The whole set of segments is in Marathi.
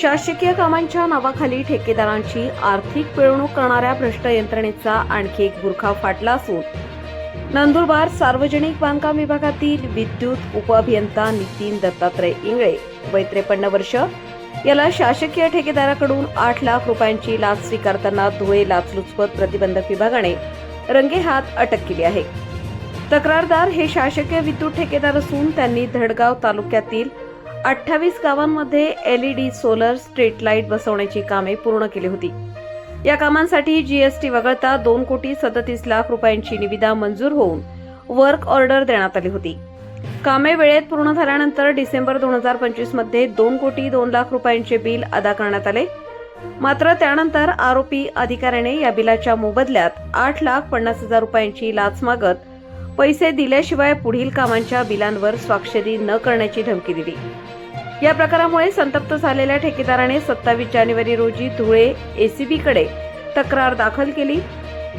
शासकीय कामांच्या नावाखाली ठेकेदारांची आर्थिक पिळवणूक करणाऱ्या भ्रष्ट यंत्रणेचा आणखी एक बुरखा फाटला असून नंदुरबार सार्वजनिक बांधकाम विभागातील विद्युत उपअभियंता नितीन दत्तात्रय इंगळे वय त्रेपन्न वर्ष याला शासकीय ठेकेदाराकडून आठ लाख रुपयांची लाच स्वीकारताना धुळे लाचलुचपत प्रतिबंधक विभागाने रंगेहात अटक केली आहे. तक्रारदार हे शासकीय विद्युत ठेकेदार असून त्यांनी धडगाव तालुक्यातील अठ्ठावीस गावांमध्ये एलईडी सोलर स्ट्रीट लाइट बसवण्याची कामे पूर्ण केली होती. या कामांसाठी जीएसटी वगळता दोन कोटी सदतीस लाख रुपयांची निविदा मंजूर होऊन वर्क ऑर्डर देण्यात आली होती. कामे वेळेत पूर्ण झाल्यानंतर डिसेंबर दोन हजार पंचवीसमध्ये दोन कोटी दोन लाख रुपयांचे बिल अदा करण्यात आले. मात्र त्यानंतर आरोपी अधिकाऱ्याने या बिलाच्या मोबदल्यात आठ लाख पन्नास हजार रुपयांची लाच मागत पैसे दिल्याशिवाय पुढील कामांच्या बिलांवर स्वाक्षरी न करण्याची धमकी दिली. या प्रकारामुळे संतप्त झालेल्या ठेकेदाराने सत्तावीस जानेवारी रोजी धुळे एसीबी कडे तक्रार दाखल केली.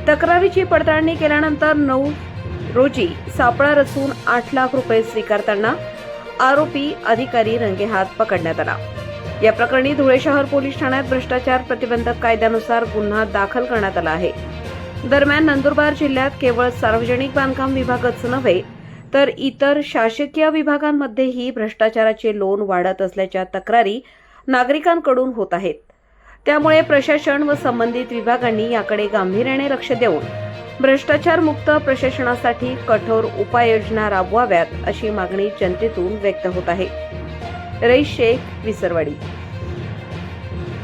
तक्रारीची पडताळणी केल्यानंतर नऊ रोजी सापळा रचून आठ लाख रुपये स्वीकारताना आरोपी अधिकारी रंगेहात पकडण्यात आला. या प्रकरणी धुळे शहर पोलीस ठाण्यात भ्रष्टाचार प्रतिबंधक कायद्यानुसार गुन्हा दाखल करण्यात आला आहे. दरम्यान नंदुरबार जिल्ह्यात केवळ सार्वजनिक बांधकाम विभागच नव्हे तर इतर शासकीय विभागांमध्येही भ्रष्टाचाराचे लोन वाढत असल्याच्या तक्रारी नागरिकांकडून होत आहेत. त्यामुळे प्रशासन व संबंधित विभागांनी याकडे गांभीर्याने लक्ष देऊन भ्रष्टाचारमुक्त प्रशासनासाठी कठोर उपाययोजना राबवाव्यात अशी मागणी जनतेतून व्यक्त होत आहे. रईस शेख विसरवाडी.